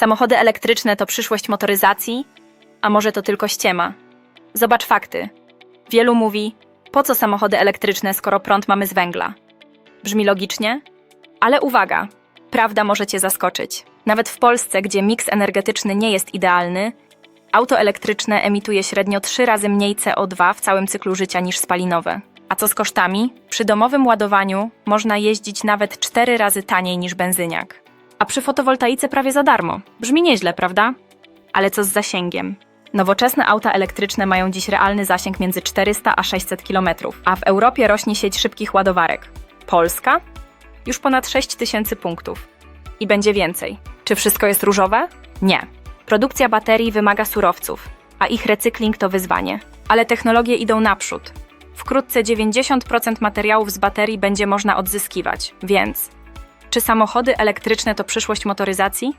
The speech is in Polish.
Samochody elektryczne to przyszłość motoryzacji, a może to tylko ściema? Zobacz fakty. Wielu mówi, po co samochody elektryczne, skoro prąd mamy z węgla? Brzmi logicznie? Ale uwaga, prawda może cię zaskoczyć. Nawet w Polsce, gdzie miks energetyczny nie jest idealny, auto elektryczne emituje średnio trzy razy mniej CO2 w całym cyklu życia niż spalinowe. A co z kosztami? Przy domowym ładowaniu można jeździć nawet cztery razy taniej niż benzyniak. A przy fotowoltaice prawie za darmo. Brzmi nieźle, prawda? Ale co z zasięgiem? Nowoczesne auta elektryczne mają dziś realny zasięg między 400 a 600 km, a w Europie rośnie sieć szybkich ładowarek. Polska? Już ponad 6 tysięcy punktów. I będzie więcej. Czy wszystko jest różowe? Nie. Produkcja baterii wymaga surowców, a ich recykling to wyzwanie. Ale technologie idą naprzód. Wkrótce 90% materiałów z baterii będzie można odzyskiwać, więc czy samochody elektryczne to przyszłość motoryzacji?